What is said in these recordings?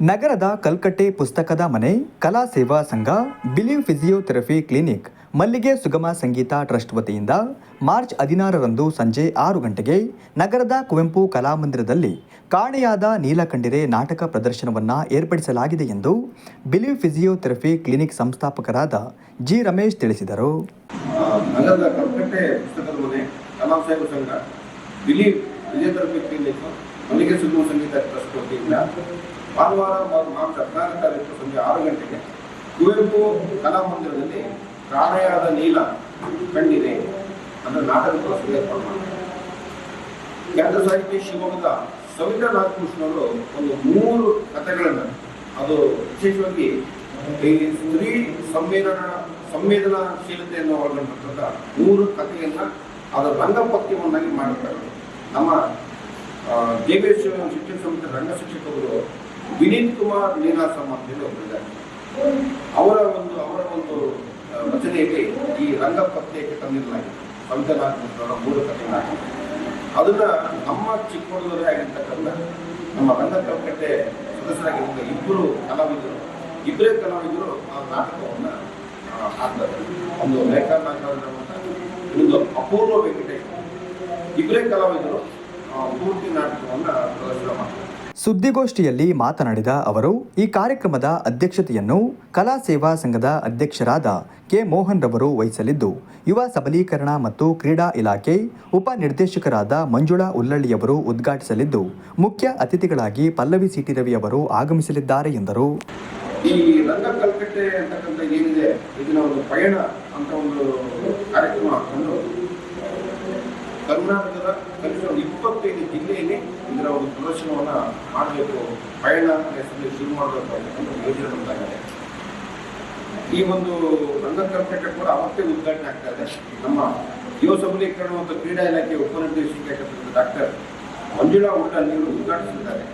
ನಗರದ ಕಲ್ಕಟ್ಟೆ ಪುಸ್ತಕದ ಮನೆ, ಕಲಾ ಸೇವಾ ಸಂಘ, ಬಿಲಿವ್ ಫಿಸಿಯೋಥೆರಪಿ ಕ್ಲಿನಿಕ್, ಮಲ್ಲಿಗೆ ಸುಗಮ ಸಂಗೀತ ಟ್ರಸ್ಟ್ ವತಿಯಿಂದ ಮಾರ್ಚ್ ಹದಿನಾರರಂದು ಸಂಜೆ ಆರು ಗಂಟೆಗೆ ನಗರದ ಕುವೆಂಪು ಕಲಾಮಂದಿರದಲ್ಲಿ ಕಾಣೆಯಾದ ನೀಲಕಂಡಿರೆ ನಾಟಕ ಪ್ರದರ್ಶನವನ್ನು ಏರ್ಪಡಿಸಲಾಗಿದೆ ಎಂದು ಬಿಲಿವ್ ಫಿಸಿಯೋಥೆರಪಿ ಕ್ಲಿನಿಕ್ ಸಂಸ್ಥಾಪಕರಾದ ಜಿ ರಮೇಶ್ ತಿಳಿಸಿದರು. ಸಂಗೀತ ಭಾನುವಾರ ಮಾರ್ಚ್ ಹದಿನಾಲ್ಕು ತಾರೀಕು ಸಂಜೆ ಆರು ಗಂಟೆಗೆ ಕುವೆಂಪು ಕಲಾಮಂದಿರದಲ್ಲಿ ಕಾಣೆಯಾದ ನೀಲ ಕಂಡಿದೆ ಅನ್ನೋ ನಾಟಕ ಪ್ರಸ್ತುತ ಏರ್ಪಾಡು ಮಾಡಿದ್ದಾರೆ ಕೇಂದ್ರ ಸಾಹಿತ್ಯ ಶಿವಮೊಗ್ಗದ ಸವಿತಾ ನಾಗಭೂಷಣ್ ಅವರು ಒಂದು ಮೂರು ಕಥೆಗಳನ್ನು ಅದು ವಿಶೇಷವಾಗಿ ಈ ಸ್ತ್ರೀ ಸಂವೇದನ ಸಂವೇದನಾಶೀಲತೆಯನ್ನು ಒಳಗೊಂಡಿರ್ತಕ್ಕಂಥ ಮೂರು ಕಥೆಯನ್ನು ಅದರ ರಂಗಪಥ್ಯವನ್ನಾಗಿ ಮಾಡಿರ್ತಾರೆ. ನಮ್ಮ ಜೆ ಬಿ ಎಸ್ ಶಿಕ್ಷಣ ಸಂಸ್ಥೆ ರಂಗ ಶಿಕ್ಷಕರು ವಿನೀತ್ ಕುಮಾರ್ ನೀನಾಸಂ ಅಂತೇಳಿ ಒಬ್ಬರಿದ್ದಾರೆ ಅವರ ಒಂದು ಅವರ ಒಂದು ರಚನೆಯಲ್ಲಿ ಈ ರಂಗಪಥ್ಯಕ್ಕೆ ತಂದಿರಲಾಗಿದೆ ಸವಿತಾ ಮೂಲ ಕಥೆಗಳಾಗಿದೆ ಅದನ್ನ ನಮ್ಮ ಚಿಕ್ಕಮಗಳೂರೇ ಆಗಿರ್ತಕ್ಕಂಥ ನಮ್ಮ ರಂಗಕಲ್ಕಟ್ಟೆ ಸದಸ್ಯರಾಗಿರುವ ಇಬ್ಬರು ಕಲಾವಿದರು ಇಬ್ಬರೇ ಕಲಾವಿದರು ಆ ನಾಟಕವನ್ನು ಹಾಕ್ತಾರೆ ಒಂದು ಲೇಖಾ ನಾಟಕ ಇನ್ನೊಂದು ಅಪೂರ್ವ ವೆಂಕಟೇಶ್. ಇಬ್ಬರೇ ಕಲಾವಿದರು ಪೂರ್ತಿ ನಾಟಕವನ್ನು ಪ್ರದರ್ಶನ ಮಾಡ್ತಾರೆ. ಸುದ್ದಿಗೋಷ್ಠಿಯಲ್ಲಿ ಮಾತನಾಡಿದ ಅವರು, ಈ ಕಾರ್ಯಕ್ರಮದ ಅಧ್ಯಕ್ಷತೆಯನ್ನು ಕಲಾ ಸೇವಾ ಸಂಘದ ಅಧ್ಯಕ್ಷರಾದ ಕೆ ಮೋಹನ್ ರವರು ವಹಿಸಲಿದ್ದು, ಯುವ ಸಬಲೀಕರಣ ಮತ್ತು ಕ್ರೀಡಾ ಇಲಾಖೆ ಉಪನಿರ್ದೇಶಕರಾದ ಮಂಜುಳಾ ಉಲ್ಲಳ್ಳಿಯವರು ಉದ್ಘಾಟಿಸಲಿದ್ದು, ಮುಖ್ಯ ಅತಿಥಿಗಳಾಗಿ ಪಲ್ಲವಿ ಸಿಟಿ ಅವರು ಆಗಮಿಸಲಿದ್ದಾರೆ ಎಂದರು. ಈ ರಂಗ ಕಲ್ಕಟ್ಟೆ ಅಂತಕ್ಕಂಥ ಏನಿದೆ, ಇದನ್ನ ಒಂದು ಪಯಣ ಅಂತ ಒಂದು ಕಾರ್ಯಕ್ರಮ ಹಾಕೊಂಡು ಕರ್ನಾಟಕದ ಕನಿಷ್ಠ ಇಪ್ಪತ್ತೈದು ಜಿಲ್ಲೆಯಲ್ಲಿ ಇದರ ಒಂದು ಪ್ರದರ್ಶನವನ್ನು ಮಾಡಬೇಕು. ಪಯಣ ಹೆಸರಲ್ಲಿ ಶುರು ಮಾಡಬೇಕು ಯೋಜನೆ ಬಂದಾಗಿದೆ ಈ ಒಂದು ರಂಗ ಕಲ್ಕಟ್ಟೆ ಕೂಡ ಅವತ್ತೇ ಉದ್ಘಾಟನೆ ಆಗ್ತಾ ಇದೆ. ನಮ್ಮ ಯುವ ಸಬಲೀಕರಣ ಮತ್ತು ಕ್ರೀಡಾ ಇಲಾಖೆ ಉಪನಿರ್ದೇಶಕ ಡಾಕ್ಟರ್ ಮಂಜುಳಾ ಉಳ್ಳಲ್ ನೀರು ಉದ್ಘಾಟಿಸಿದ್ದಾರೆ.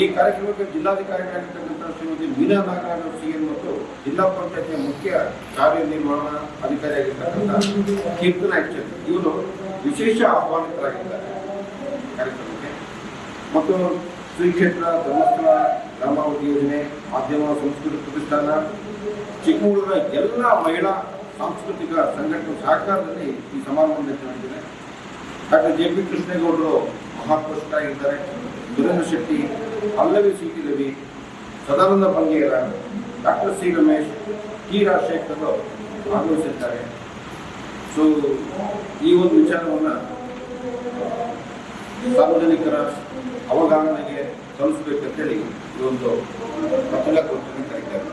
ಈ ಕಾರ್ಯಕ್ರಮಕ್ಕೆ ಜಿಲ್ಲಾಧಿಕಾರಿಗಳಾಗಿರ್ತಕ್ಕಂಥ ಶ್ರೀಮತಿ ಮೀನಾ ನಾಗರಾಜ್ ಸಿಎಂ ಮತ್ತು ಜಿಲ್ಲಾ ಪಂಚಾಯತ್ನ ಮುಖ್ಯ ಕಾರ್ಯನಿರ್ವಹಣಾ ಅಧಿಕಾರಿಯಾಗಿರ್ತಕ್ಕಂಥ ಕೀರ್ತನ ಎಚ್ಚರ್ ಇವರು ವಿಶೇಷ ಆಹ್ವಾನಿತರಾಗಿದ್ದಾರೆ ಕಾರ್ಯಕ್ರಮಕ್ಕೆ. ಮತ್ತು ಶ್ರೀ ಕ್ಷೇತ್ರ ಧರ್ಮಸ್ಥಳ ಗ್ರಾಮಾವತಿ ಯೋಜನೆ, ಮಾಧ್ಯಮ, ಸಂಸ್ಕೃತಿ ಪ್ರತಿಷ್ಠಾನ, ಚಿಕ್ಕಮಗಳೂರಿನ ಎಲ್ಲ ಮಹಿಳಾ ಸಾಂಸ್ಕೃತಿಕ ಸಂಘಟನೆ ಸಹಕಾರದಲ್ಲಿ ಈ ಸಮಾರಂಭ ಡಾಕ್ಟರ್ ಜೆ ಪಿ ಕೃಷ್ಣೇಗೌಡರು ಮಹಾಪುರುಷರಾಗಿದ್ದಾರೆ. Surendra Shetty, Pallavi C T Ravi Sadananda Bangera doctor C Ramesh, T Rajashekar ಭಾಗವಹಿಸಿದ್ದಾರೆ ಸೊ ಈ ಒಂದು ವಿಚಾರವನ್ನು ಸಾರ್ವಜನಿಕರ ಅವಗಾಹನೆಗೆ ತಲುಪಿಸಬೇಕಂತೇಳಿ ಈ ಒಂದು ಪತ್ರಿಕಾಗೋಷ್ಠಿಯನ್ನು ಕರೀತಾರೆ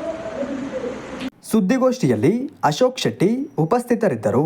ಸುದ್ದಿಗೋಷ್ಠಿಯಲ್ಲಿ ಅಶೋಕ್ ಶೆಟ್ಟಿ ಉಪಸ್ಥಿತರಿದ್ದರು.